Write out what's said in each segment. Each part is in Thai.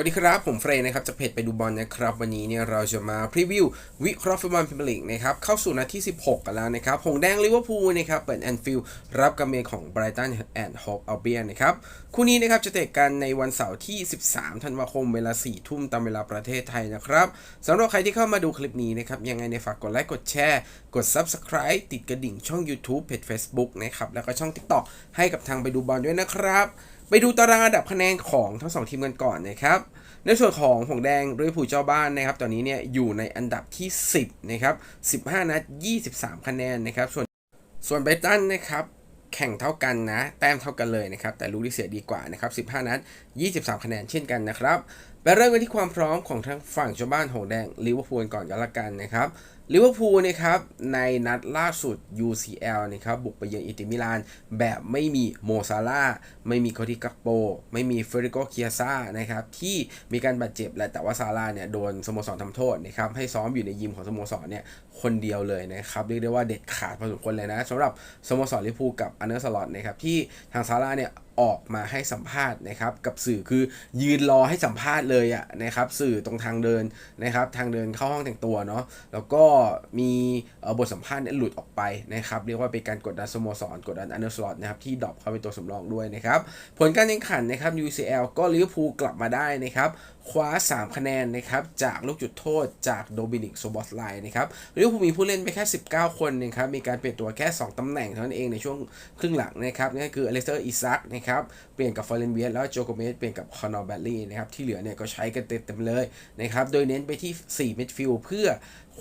วัสดีครับ ผมเฟรนนะครับจะเพจไปดูบอลนะครับ วันนี้เนี่ยเราจะมาพรีวิว วิเคราะห์ฟุตบอลพรีเมียร์ลีกนะครับเข้าสู่นัดที่ 16 กันแล้วนะครับ หงแดงลิเวอร์พูลนะครับเปิดแอนฟิลด์รับกำเนิดของไบรตันแอนด์ฮอปอัลเบียนนะครับ คู่นี้นะครับจะเตะกันในวันเสาร์ที่ 13 ธันวาคมเวลา 4 ทุ่มตามเวลาประเทศไทยนะครับสำหรับใครที่เข้ามาดูคลิปนี้นะครับยังไงในฝากกดไลค์กดแชร์ กด Subscribe ติดกระดิ่งช่อง YouTube เพจ Facebook นะครับแล้วก็ช่อง TikTok ให้กับทางไปดูบอลด้วยนะครับ ไปดูตารางอันดับคะแนนของทั้งสองทีมกันก่อนนะครับในส่วนของหงแดงลิเวอร์พูลเจ้าบ้านนะครับ ตอนนี้เนี่ยอยู่ในอันดับที่ 10 นะครับ 15 นัด 23 คะแนนนะครับ ส่วนส่วนไบตันนะครับแข่งเท่ากันนะ แต้มเท่ากันเลยนะครับ แต่ลูกที่เสียดีกว่านะครับ 15 นัด 23 คะแนนเช่นกันนะครับ ไปเริ่มกันที่ความพร้อมของทั้งฝั่งเจ้าบ้านหงแดงลิเวอร์พูลก่อนกันละกันนะครับ ลิเวอร์พูลนะครับในนัดล่าสุด UCL นะครับบุกไปเยือนอินเตอร์มิลาน แบบไม่มีโมซาลาไม่มีโคติกักโป ไม่มีเฟริโกเคียซ่านะครับที่มีการบาดเจ็บและแต่ว่าซาลาเนี่ยโดนสโมสรทำโทษนะครับให้ซ้อมอยู่ในยิมของสโมสรเนี่ยคนเดียวเลยนะครับเรียกได้ว่าเด็ดขาดพอสมควรเลยนะสำหรับสโมสรลิเวอร์พูลกับอันเนอร์สลอตนะครับที่ทางซาลาเนี่ย ออกมาให้สัมภาษณ์นะครับกับสื่อคือยืนรอให้สัมภาษณ์เลยอะนะครับสื่อตรงทางเดินนะครับทางเดินเข้าห้องแต่งตัวเนาะแล้วก็มี บทสัมภาษณ์เนี่ยหลุดออกไปนะครับเรียกว่าเป็นการกดดันสโมสรกดดันอันเดอร์สลอตนะครับที่ดรอปเข้าเป็นตัวสำรองด้วยนะครับผลการแข่งขันนะครับ UCL ก็ลิเวอร์พูลกลับมาได้นะครับคว้า 3 คะแนนนะครับจากลูกจุดโทษจากโดมินิกโซบอสไลนะครับลิเวอร์พูลมีผู้เล่นไปแค่ 19 คนนะครับมีการเปลี่ยนตัวแค่ 2 ตำแหน่งเท่านั้นเองในช่วงครึ่งหลังนะครับนั่นคืออเล็กเซอร์อิซักนะครับเปลี่ยนกับฟอร์เรนเวียแล้วโจโกเมสเปลี่ยนกับคอนอร์แบลลี่นะครับที่เหลือเนี่ยก็ใช้กันเต็มเลยนะครับโดยเน้นไปที่ 4 มิดฟิลด์เพื่อ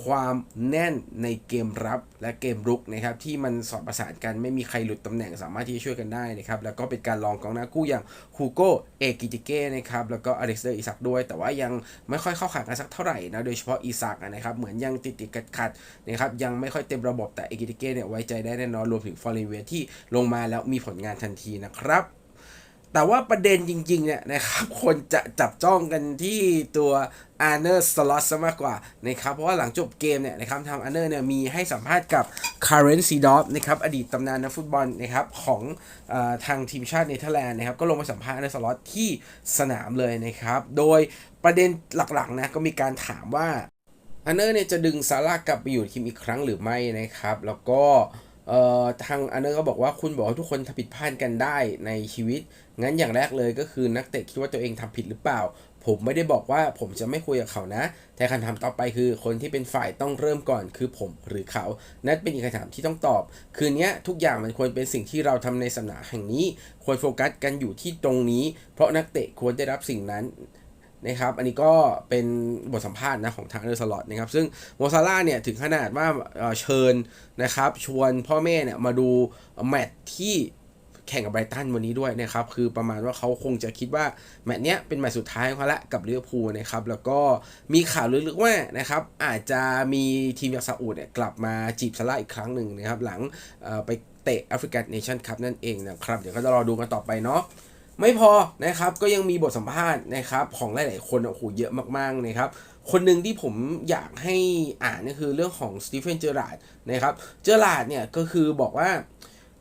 ความแน่นในเกมรับและเกมรุกนะครับที่มันสอดประสานกันไม่มีใครหลุดตำแหน่งสามารถที่จะช่วยกันได้นะครับแล้วก็เป็นการลองกองหน้ากู้อย่างฮูโกเอกิติเก้นะครับแล้วก็อเล็กเซอร์อิซักด้วย แต่ว่ายังไม่ค่อยเข้าขากันสักเท่าไหร่นะโดยเฉพาะอิซักนะครับเหมือนยังติดติดขัดขัดนะครับยังไม่ค่อยเต็มระบบแต่เอกิติเก้เนี่ยไว้ใจได้แน่นอนรวมถึงฟอร์เรเวียที่ลงมาแล้วมีผลงานทันทีนะครับ แต่ว่าประเด็นจริงๆเนี่ยนะครับคนจะจับจ้องกันที่ตัวอาร์เนอร์สล็อตซะมากกว่านะครับเพราะว่าหลังจบเกมเนี่ยนะครับทางอาร์เนอร์เนี่ยมีให้สัมภาษณ์กับคาร์เรนซีดอฟนะครับอดีตตำนานนักฟุตบอลนะครับของอทางทีมชาติเนเธอร์แลนด์นะครับก็ลงมาสัมภาษณ์อาร์เนอร์สล็อตที่สนามเลยนะครับโดยประเด็นหลักๆนะก็มีการถามว่าอันเนอร์เนี่ยจะดึงซาร่ากลับไปอยู่ทีมอีกครั้งหรือไม่นะครับแล้วก็ เอ่อทางอันเนอร์ก็บอกว่าคุณบอกว่าทุกคนทำผิดพลาดกันได้ในชีวิต งั้นอย่างแรกเลยก็คือนักเตะคิดว่าตัวเองทำผิดหรือเปล่า ผมไม่ได้บอกว่าผมจะไม่คุยกับเขานะ แต่คำถามต่อไปคือคนที่เป็นฝ่ายต้องเริ่มก่อนคือผมหรือเขา นั่นเป็นอีกคำถามที่ต้องตอบ คืนนี้ทุกอย่างมันควรเป็นสิ่งที่เราทำในสนามแห่งนี้ ควรโฟกัสกันอยู่ที่ตรงนี้ เพราะนักเตะควรได้รับสิ่งนั้น นะครับ อันนี้ก็เป็นบทสัมภาษณ์นะของทางเดอร์สลอตนะครับ ซึ่งโมซาร่าเนี่ยถึงขนาดว่าเชิญนะครับ ชวนพ่อแม่เนี่ยมาดูแมตช์ที่แข่งกับไบรตันวันนี้ด้วยนะครับ คือประมาณว่าเขาคงจะคิดว่าแมตช์เนี้ยเป็นแมตช์สุดท้ายของเขาละกับลิเวอร์พูลนะครับ แล้วก็มีข่าวลึกๆว่านะครับ อาจจะมีทีมจากซาอุดเนี่ยกลับมาจีบซาร่าอีกครั้งหนึ่งนะครับ หลังไปเตะแอฟริกันเนชั่นคัพนั่นเองนะครับ เดี๋ยวก็จะรอดูกันต่อไปเนาะ ไม่พอนะครับก็ยังมีบทสัมภาษณ์นะครับของหลาย ๆ คนโอ้โหเยอะมาก ๆ นะครับคนหนึ่งที่ผมอยากให้อ่านก็คือเรื่องของสตีเฟนเจอราร์ดนะครับเจอราร์ดเนี่ยก็คือบอกว่า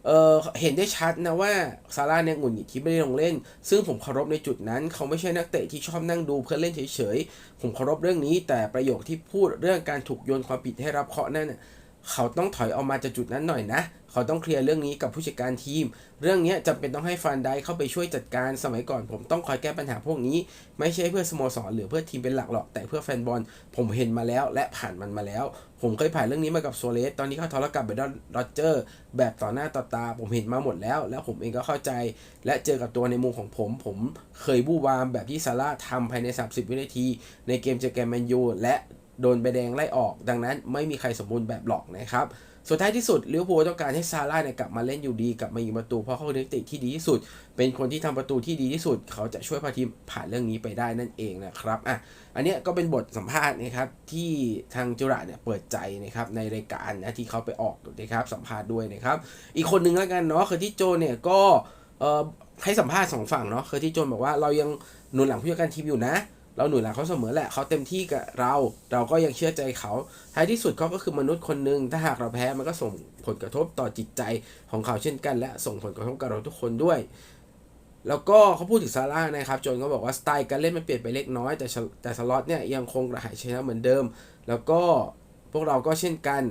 เออเห็นได้ชัดนะว่าซาร่าเนี่ยหงุดหงิดที่ไม่ได้ลงเล่น ซึ่งผมเคารพในจุดนั้น เขาไม่ใช่นักเตะที่ชอบนั่งดูเพื่อเล่นเฉย ๆ ผมเคารพเรื่องนี้ แต่ประโยคที่พูดเรื่องการถูกโยนความผิดให้รับเคาะนั่นน่ะเขาต้องถอยออกมาจากจุดนั้นหน่อยนะ เขาต้องเคลียร์เรื่องนี้กับผู้จัดการทีม เรื่องนี้จำเป็นต้องให้ฟันได้เข้าไปช่วยจัดการสมัยก่อน ผมต้องคอยแก้ปัญหาพวกนี้ ไม่ใช่เพื่อสโมสรหรือเพื่อทีมเป็นหลักหรอกแต่เพื่อแฟนบอลผมเห็นมาแล้ว และผ่านมันมาแล้ว ผมเคยผ่านเรื่องนี้มากับโซเลสตอนนี้เขาทะเลาะกับเบดอนโรเจอร์ แบบต่อหน้าต่อตา ผมเห็นมาหมดแล้ว แล้วผมเองก็เข้าใจ และเจอกับตัวในมุมของผม ผมเคยบู้วามแบบที่ซาร่าทำภายใน 30 วินาที ในเกมเจอแกมแมนยูและโดนใบแดงไล่ออก ดังนั้นไม่มีใครสมบูรณ์แบบหรอกนะครับ สุดท้ายที่สุดลิเวอร์พูลต้องการให้ซาร่าเนี่ยกลับมาเล่นอยู่ดี กลับมายิงประตูเพราะเขาเป็นนักเตะที่ดีที่สุด เป็นคนที่ทำประตูที่ดีที่สุด เขาจะช่วยพาทีมผ่านเรื่องนี้ไปได้นั่นเองนะครับอะอันเนี้ยก็เป็นบทสัมภาษณ์นะครับที่ทางจุระเนี่ยเปิดใจนะครับในรายการนะที่เขาไปออกนะครับสัมภาษณ์ด้วยนะครับอีกคนนึงแล้วกันเนาะคือที่โจเนี่ยก็เอ่อให้สัมภาษณ์สองฝั่งเนาะคือที่โจบอกว่าเรายังหนุนหลังผู้จัดการทีมอยู่นะ เราหนุนหลังเขาเสมอแหละเขาเต็มที่กับเรา เราก็ยังเชื่อใจเขาท้ายที่สุดเขาก็คือมนุษย์คนหนึ่งถ้าหากเราแพ้มันก็ส่งผลกระทบต่อจิตใจของเขาเช่นกัน และส่งผลกระทบกับเราทุกคนด้วย แล้วก็เขาพูดถึงซาร่านะครับจนก็บอกว่าสไตล์การเล่นมันเปลี่ยนไปเล็กน้อย แต่แต่สล็อตเนี่ยยังคงกระหายชนะเหมือนเดิม แล้วก็พวกเราก็เช่นกัน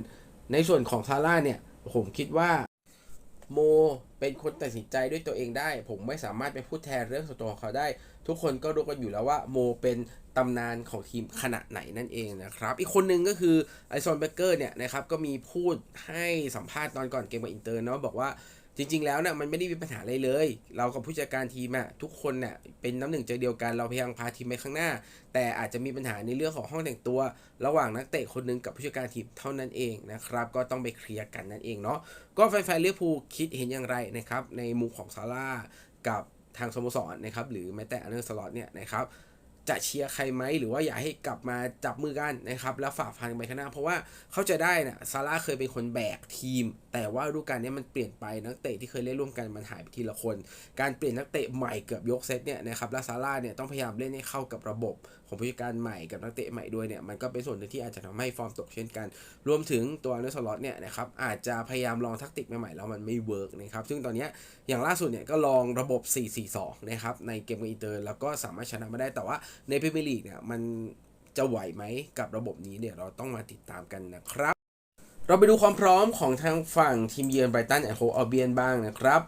ในส่วนของซาร่าเนี่ยผมคิดว่า โมเป็นคนตัดสินใจด้วยตัวเองได้ ผมไม่สามารถไปพูดแทนเรื่องส่วนตัวของเขาได้ ทุกคนก็รู้กันอยู่แล้วว่าโมเป็นตำนานของทีมขนาดไหนนั่นเองนะครับ อีกคนหนึ่งก็คือไอซอนเบเกอร์เนี่ยนะครับก็มีพูดให้สัมภาษณ์ตอนก่อนเกมกับอินเตอร์เนาะบอกว่า จริง ๆ แล้วเนี่ยมันไม่ได้มีปัญหาอะไรเลย เรากับผู้จัดการทีมอะทุกคนเนี่ยเป็นน้ำหนึ่งใจเดียวกันเราพยายามพาทีมไปข้างหน้า แต่อาจจะมีปัญหาในเรื่องของห้องแต่งตัว ระหว่างนักเตะคนหนึงกับผู้จัดการทีมเท่านั้นเองนะครับก็ต้องไปเคลียร์กันนั่นเองเนาะก็แฟนๆเลี้ยวภูคิดเห็นอย่างไรนะครับในมุมของซาร่ากับทางสโมสรนะครับหรือแม้แต่อันเดอร์สล็อตเนี่ยนะครับ จะเชียร์ใครไหมหรือว่าอยากให้กลับมาจับมือกันนะครับ แล้วฝ่าฟันไปข้างหน้า เพราะว่าเขาจะได้นะซาร่าเคยเป็นคนแบกทีม แต่ว่าฤดูกาลนี้มันเปลี่ยนไปนักเตะที่เคยเล่นร่วมกันมันหายไปทีละคน การเปลี่ยนนักเตะใหม่เกือบยกเซตเนี่ยนะครับแล้วซาร่าเนี่ยต้องพยายามเล่นให้เข้ากับระบบของผู้จัดการใหม่กับนักเตะใหม่ด้วยเนี่ยมันก็เป็นส่วนหนึ่งที่อาจจะทำให้ฟอร์มตกเช่นกัน รวมถึงตัวอันเดอร์สล็อตเนี่ยนะครับอาจจะพยายามลองทักติกใหม่ๆแล้วมันไม่เวิร์กนะครับซึ่งตอนนี้อย่างล่าสุดเนี่ยก็ลองระบบ 4-4-2 นะครับในเกมกับอินเตอร์แล้วก็สามารถชนะมาได้แต่ว่าในพรีเมียร์ลีกเนี่ยมันจะไหวไหมกับระบบนี้เนี่ยเราต้องมาติดตามกันนะครับ เราไปดูความพร้อมของทางฝั่งทีมเยือนไบรตันแอนโฮอัลเบียนบ้างนะครับ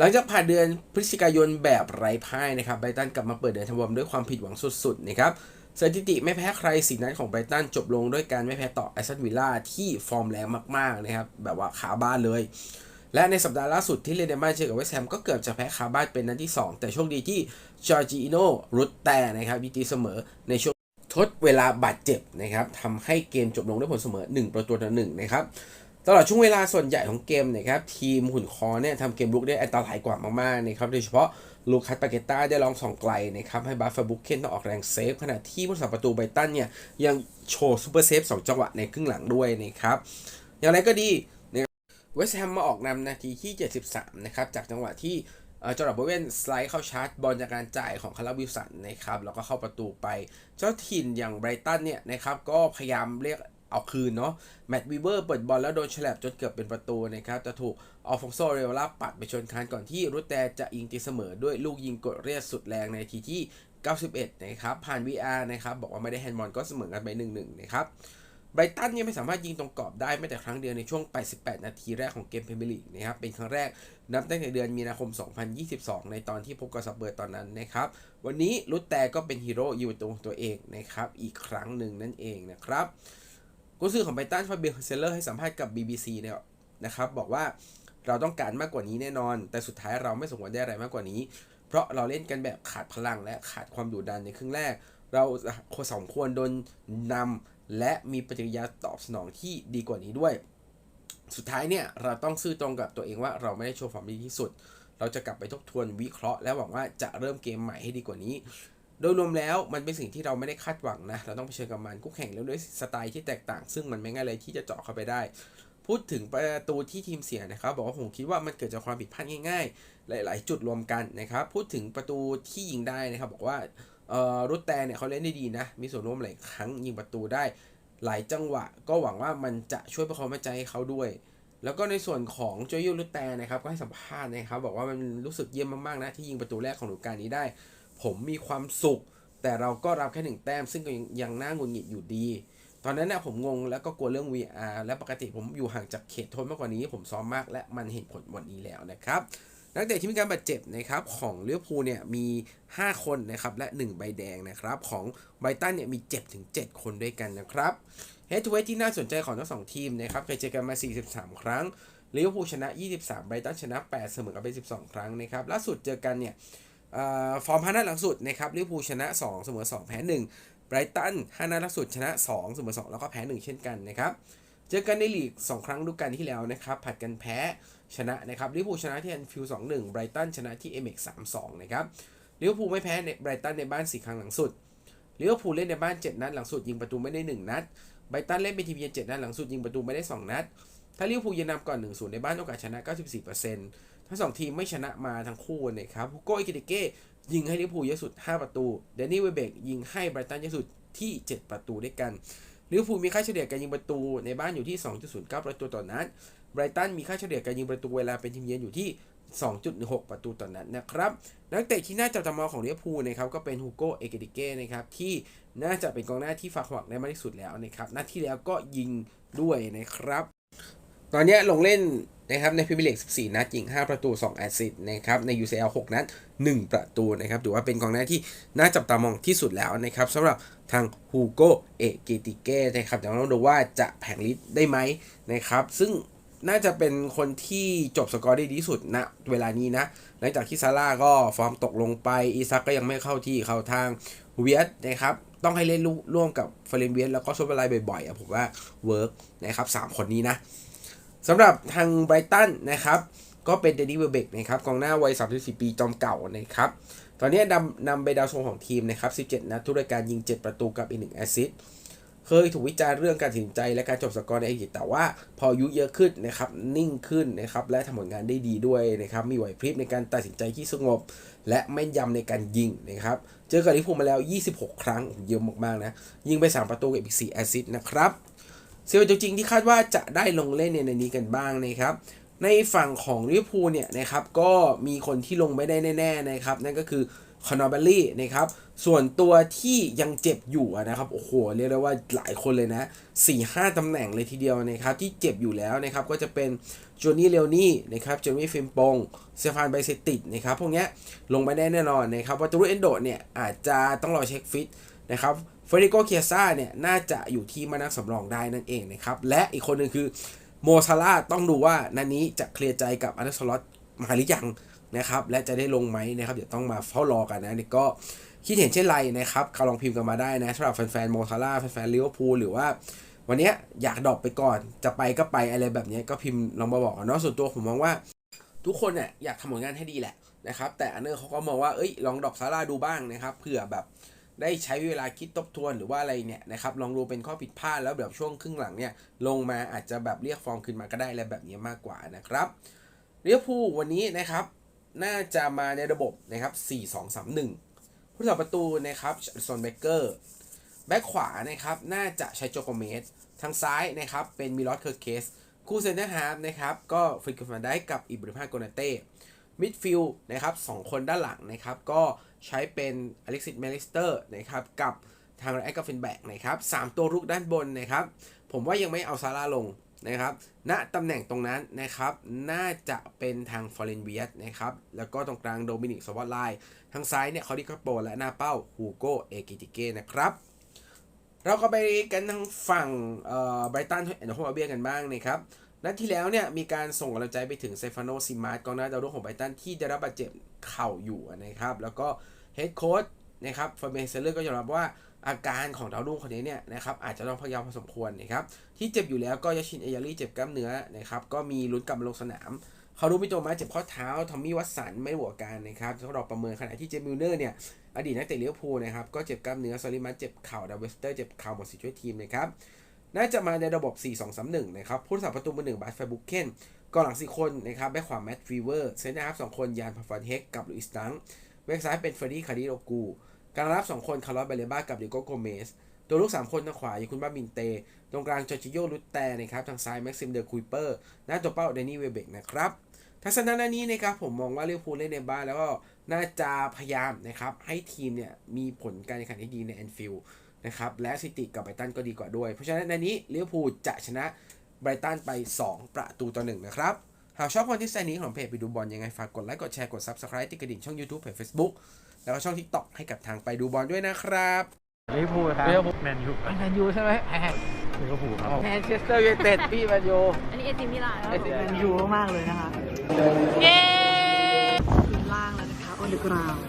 หลังจากผ่านเดือนพฤศจิกายนแบบไร้พ่ายนะครับไบรตันกลับมาเปิดเดือนธันวาคมด้วยความผิดหวังสุดๆนะครับสถิติไม่แพ้ใครสีนัดของไบรตันจบลงด้วยการไม่แพ้ต่อไอซันวิลล่าที่ฟอร์มแรงมากๆนะครับแบบว่าขาบ้านเลย และในสัปดาห์ล่าสุดที่เล่นในบ้านเจอกับเวสแฮมก็เกือบจะแพ้คาบ้านเป็นนัดที่ 2 แต่โชคดีที่จอร์จิโนรุตแต่นะครับยิงตีเสมอในช่วงทดเวลาบาดเจ็บนะครับทำให้เกมจบลงด้วยผลเสมอ 1 ประตูต่อหนึ่งนะครับ ตลอดช่วงเวลาส่วนใหญ่ของเกมนะครับทีมหุ่นคอเนี่ยทำเกมลุกได้อันตรายกว่ามากๆนะครับโดยเฉพาะลูคัสปาเกต้าได้ลองส่องไกลนะครับให้บาฟฟาบุกเคนต้องออกแรงเซฟขณะที่ผู้สาประตูไบรตันเนี่ยยังโชว์ซูเปอร์เซฟสองจังหวะในครึ่งหลังด้วยนะครับอย่างไรก็ดีเวสต์แฮมมาออกนำนาทีที่ 73 นะครับ จากจังหวะที่เอ่อจอร์ดบเวนสไลด์เข้าชาร์จบอลจากการจ่ายของคาราบิลสันนะครับ แล้วก็เข้าประตูไป เจ้าถิ่นอย่างไบรตันเนี่ยนะครับ ก็พยายามเรียก เอาคืนเนาะแมตต์วีเวอร์เปิดบอลแล้วโดนฉลับจนเกือบเป็นประตูนะครับจะถูกอัลฟองโซเรโอลาปัดไปชนคานก่อนที่รุตแตจะยิงตีเสมอด้วยลูกยิงกดเรียกสุดแรงในทีที่ 91 นะครับ ผ่าน VR นะครับ บอกว่าไม่ได้แฮนด์บอลก็เสมอกันไป 1-1 นะครับไบรตันยังไม่สามารถยิงตรงกรอบได้แม้แต่ครั้งเดียวในช่วง 88 นาทีแรกของเกมพรีเมียร์ลีกนะครับ เป็นครั้งแรกนับตั้งแต่เดือนมีนาคม 2022 ในตอนที่พบกับซับเบอร์ตอนนั้นนะครับ วันนี้รุตแต่ก็เป็นฮีโร่อยิงประตูของตัวเองนะครับ อีกครั้งหนึ่งนั่นเองนะครับ กุซือของไบตันฟาเบียเซเลอร์ให้สัมภาษณ์กับ BBC เนี่ยนะครับบอกว่าเราต้องการมากกว่านี้แน่นอน แต่สุดท้ายเราไม่สมควรได้อะไรมากกว่านี้ เพราะเราเล่นกันแบบขาดพลังและขาดความดุดันในครึ่งแรก เราสองควรโดนนำและมีปฏิกิริยาตอบสนองที่ดีกว่านี้ด้วย สุดท้ายเนี่ยเราต้องซื่อตรงกับตัวเองว่าเราไม่ได้โชว์ฟอร์มดีที่สุด เราจะกลับไปทบทวนวิเคราะห์และหวังว่าจะเริ่มเกมใหม่ให้ดีกว่านี้ โดยรวมแล้วมันเป็นสิ่งที่เราไม่ได้คาดหวังนะ เราต้องเผชิญกับมันคู่แข่งแล้วด้วยสไตล์ที่แตกต่าง ซึ่งมันไม่ง่ายเลยที่จะเจาะเข้าไปได้ พูดถึงประตูที่ทีมเสียนะครับ บอกว่าผมคิดว่ามันเกิดจากความผิดพลาดง่าย ๆ หลาย ๆ จุดรวมกันนะครับ พูดถึงประตูที่ยิงได้นะครับ บอกว่าเอ่อรุตแต่เนี่ยเขาเล่นได้ดีนะ มีส่วนร่วมหลายครั้งยิงประตูได้ หลายจังหวะ ก็หวังว่ามันจะช่วยประคองมั่นใจให้เขาด้วยแล้วก็ในส่วนของโจยูรุตแต่นะครับก็ให้สัมภาษณ์นะครับ บอกว่ามันรู้สึกเยี่ยมมากๆนะที่ยิงประตูแรกของฤดูกาลนี้ได้ ผมมีความสุข แต่เราก็รับแค่หนึ่งแต้ม ซึ่งก็ยังน่างุดหงิดอยู่ดี ตอนนั้นนะผมงงแล้วก็กลัวเรื่อง VR และปกติผมอยู่ห่างจากเขตโทษมากกว่านี้ ผมซ้อมมากและมันเห็นผลวันนี้แล้วนะครับนักเตะที่มีการบาดเจ็บนะครับของลิเวอร์พูลเนี่ยมี 5 คนนะครับและ 1 ใบแดงนะครับของไบตันเนี่ยมีเจ็บถึง7คนด้วยกันนะครับเฮดทูเวที่น่าสนใจของทั้งสองทีมนะครับเคยเจอกันมา 43 ครั้งลิเวอร์พูลชนะ 23 ไบตันชนะ 8 เสมอกันไป 12 ครั้งนะครับล่าสุดเจอกันเนี่ย ฟอร์มพานัดหลังสุดนะครับลิเวอร์พูลชนะ 2 เสมอ 2 แพ้1ไบรตันห้านัดล่าสุดชนะ 2 เสมอ 2 แล้วก็แพ้ 1 เช่นกันนะครับเจอกันในลีก 2 ครั้งดูกันที่แล้วนะครับผัดกันแพ้ชนะนะครับลิเวอร์พูลชนะที่แอนฟิลด์2-1ไบรตันชนะที่เอเม็ก3-2นะครับลิเวอร์พูลไม่แพ้ในไบรตันในบ้าน 4 ครั้งหลังสุดลิเวอร์พูลเล่นในบ้าน 7 นัดหลังสุดยิงประตูไม่ได้ 1 นัดไบรตันเล่นเป็นทีมเยือน7นัดหลังสุดยิงประตูไม่ได้ 2 นัดถ้าลิเวอร์พูลยืนนำก่อน 1-0 ในบ้านโอกาสชนะ 94% ทั้งสองทีมไม่ชนะมาทั้งคู่นะครับฮูโก้อิกิเดเก้ยิงให้ลิเวอร์พูลเยอะสุด 5 ประตูเดนนี่เวเบกยิงให้ไบรตันเยอะสุดที่ 7 ประตูด้วยกันลิเวอร์พูลมีค่าเฉลี่ยการยิงประตูในบ้านอยู่ที่ 2.09 ประตูต่อนัดไบรตันมีค่าเฉลี่ยการยิงประตูเวลาเป็นทีมเยือนอยู่ที่ 2.16 ประตูต่อนนัดนะครับนักเตะที่น่าจับตามองของลิเวอร์พูลนะครับก็เป็นฮูโกเอเกดิเก้นะครับที่น่าจะเป็นกองหน้าที่ฝากหวังได้มากที่สุดแล้วนะครับนัดที่แล้วก็ยิงด้วยนะครับ ตอนนี้ลงเล่นนะครับในพรีเมียร์ลีก14 นัดยิง 5 ประตู 2 แอสซิสต์นะครับใน UCL 6 นัด 1 ประตูนะครับถือว่าเป็นกองหน้าที่น่าจับตามองที่สุดแล้วนะครับสำหรับทางฮูโกเอเกติเก้นะครับเดี๋ยวเราต้องดูว่าจะแผงลิสได้ไหมนะครับ ซึ่งน่าจะเป็นคนที่จบสกอร์ได้ดีสุดณเวลานี้นะ หลังจากที่ซาร่าก็ฟอร์มตกลงไปอีซักก็ยังไม่เข้าที่เข้าทางเวียสนะครับต้องให้เล่นร่วมกับเฟรนเวียสแล้วก็โซเบอร์ไลบ่อยๆอะผมว่าเวิร์กนะครับสามคนนี้นะ สำหรับทางไบรตันนะครับก็เป็นเดนนี่เวลเบกนะครับกองหน้าวัย 34 ปีจอมเก่านะครับตอนนี้นำนำไปดาวส่งของทีมนะครับ 17 นัดทุกรายการยิง 7 ประตูกับอีก1แอสซิสต์เคยถูกวิจารณ์เรื่องการตัดสินใจและการจบสกอร์ในอังกฤษแต่ว่าพออายุเยอะขึ้นนะครับนิ่งขึ้นนะครับและทำผลงานได้ดีด้วยนะครับมีไหวพริบในการตัดสินใจที่สงบ และแม่นยำในการยิงนะครับเจอกับลิเวอร์พูลมาแล้ว 26 ครั้งเยอะมากๆนะยิงไป 3 ประตูกับอีก4แอสซิสต์นะครับ เซลล์ตัวจริงที่คาดว่าจะได้ลงเล่นในนี้กันบ้างนะครับ ในฝั่งของลิเวอร์พูลเนี่ยนะครับก็มีคนที่ลงไม่ได้แน่ๆนะครับ นั่นก็คือคอนอร์เบลลี่นะครับ ส่วนตัวที่ยังเจ็บอยู่นะครับ โอ้โห เรียกได้ว่าหลายคนเลยนะ4-5ตำแหน่งเลยทีเดียวนะครับ ที่เจ็บอยู่แล้วนะครับ ก็จะเป็นโจนี่เลโอนี่นะครับเจมี่ฟิมปงเซฟานไบเซติดนะครับ พวกนี้ลงไม่ได้แน่นอนนะครับวัตรุเอนโดเนี่ยอาจจะต้องรอเช็คฟิตนะครับ เฟรดิโกเคียซ่าเนี่ยน่าจะอยู่ที่มานักสำรองได้นั่นเองนะครับ และอีกคนหนึ่งคือโมซาร่าต้องดูว่านันนี้จะเคลียร์ใจกับอันเดอร์สล็อตมาหรือยังนะครับ และจะได้ลงไหมนะครับ เดี๋ยวต้องมาเฝ้ารอกันนะนี่ก็คิดเห็นเช่นไรนะครับเขาลองพิมพ์กันมาได้นะสำหรับแฟนๆโมซาร่าแฟนๆลิเวอร์พูลหรือว่าวันนี้อยากดรอปไปก่อน จะไปก็ไปอะไรแบบนี้ก็พิมพ์ลองมาบอกเนาะส่วนตัวผมมองว่า ทุกคนเนี่ยอยากทำผลงานให้ดีแหละนะครับ แต่อันเนอร์เขาก็มองว่าเอ้ยลองดรอปซาร่าดูบ้างนะครับเผื่อแบบ ได้ใช้เวลาคิดทบทวนหรือว่าอะไรเนี่ยนะครับลองดูเป็นข้อผิดพลาดแล้วแบบช่วงครึ่งหลังเนี่ยลงมาอาจจะแบบเรียกฟอร์มขึ้นมาก็ได้อะไรแบบนี้มากกว่านะครับเรียพูลวันนี้นะครับน่าจะมาในระบบนะครับ 4-2-3-1 ผู้สาประตูนะครับซอนเบเกอร์แบ็คขวานะครับน่าจะใช้โจโกเมสทางซ้ายนะครับเป็นมิลอสเคอร์เคสคู่เซนเตอร์ฮาร์ฟนะครับก็ฟริกฟันได้กับอิบริมาโกนาเต้มิดฟิลด์นะครับสองคนด้านหลังนะครับก็ ใช้เป็นอเล็กซิสเมลิสเตอร์นะครับกับทางแอคกาเฟนแบกนะครับสามตัวรุกด้านบนนะครับ ผมว่ายังไม่เอาซาร่าลงนะครับณตำแหน่งตรงนั้นนะครับ น่าจะเป็นทางฟอร์เรนเวียสนะครับ แล้วก็ตรงกลางโดมินิกสวอตไลน์ทางซ้ายเนี่ยเขาดิคาโปและหน้าเป้าฮูโกเอกิติเก้นะครับ เราก็ไปกันทางฝั่งเอ่อไบรตันแอนด์โฮอาเบียกันบ้างนะครับ นัดที่แล้วเนี่ยมีการส่งกำลังใจไปถึงเซฟานโนซิมาร์ตกองหน้าดาวรุ่งของไบตันที่ได้รับบาดเจ็บเข่าอยู่นะครับ แล้วก็เฮดโค้ชนะครับฟาเบนเซเลอร์ก็ยอมรับว่าอาการของดาวรุ่งคนนี้เนี่ยนะครับอาจจะต้องพยายามพอสมควรนะครับที่เจ็บอยู่แล้วก็ยาชินเอยารี่เจ็บกล้ามเนื้อนะครับก็มีลุ้นกลับมาลงสนามเขารู้มิโตมาเจ็บข้อเท้า ทอมมี่วัตสันไม่บวกการนะครับสำหรับประเมินขณะที่เจมิลเนอร์เนี่ย อดีตนักเตะเลิเวพูนะครับ ก็เจ็บกล้ามเนื้อซอลิมัสเจ็บเข่าดาวเวสเตอร์เจ็บเข่าหมดสิทธิ์ช่วยทีมนะครับ น่าจะมาในระบบ 4-2-3-1 นะครับผู้รักษาประตูมือหนึ่งบาสไฟบุกเคนกองหลังสี่คนนะครับแบ็คขวาแมตต์ฟีเวอร์เซนเตอร์ฮาร์ฟสองคนยานพาฟานเฮกกับลุอิสตังแบ็คซ้ายเป็นเฟรดดี้คาริโรกูกลางรับสองคนคาร์ลอสเบเลบ้ากับดิโกโกเมสตัวลูก 3 คนทางขวาอย่างคุณบ้าบินเต ตรงกลางจอร์จิโยลุตแต่นะครับทางซ้ายแม็กซิมเดอร์คุยเปอร์หน้าตัวเป้าเดนนี่เวเบกนะครับทัศนะหน้านี้นะครับผมมองว่าลิเวอร์พูลเล่นในบ้านแล้วก็น่าจะพยายามนะครับให้ทีมเนี่ยมีผลการแข่งขันที่ดีในแอนฟิลด์ นะครับและสถิติกับไบรตันก็ดีกว่าด้วย เพราะฉะนั้นในนี้ลิเวอร์พูลจะชนะไบรตันไป 2 ประตูต่อหนึ่งนะครับ หากชอบคอนเทนต์นี้ของเพจไปดูบอลยังไง ฝากกดไลค์กดแชร์กด Subscribe ติดกระดิ่งช่อง YouTube เพจ Facebook แล้วก็ช่อง TikTok ให้กับทางไปดูบอลด้วยนะครับลิเวอร์พูลครับลิเวอร์พูลแมนยูแมนยูใช่ไหมแพ้ลิเวอร์พูลครับแมนเชสเตอร์ยูไนเต็ดพี่แมนยูอันนี้เอซิมิลานเอซิแมนยูมากๆเลยนะคะเย้ทีมล่างแล้วนะคะ on the ground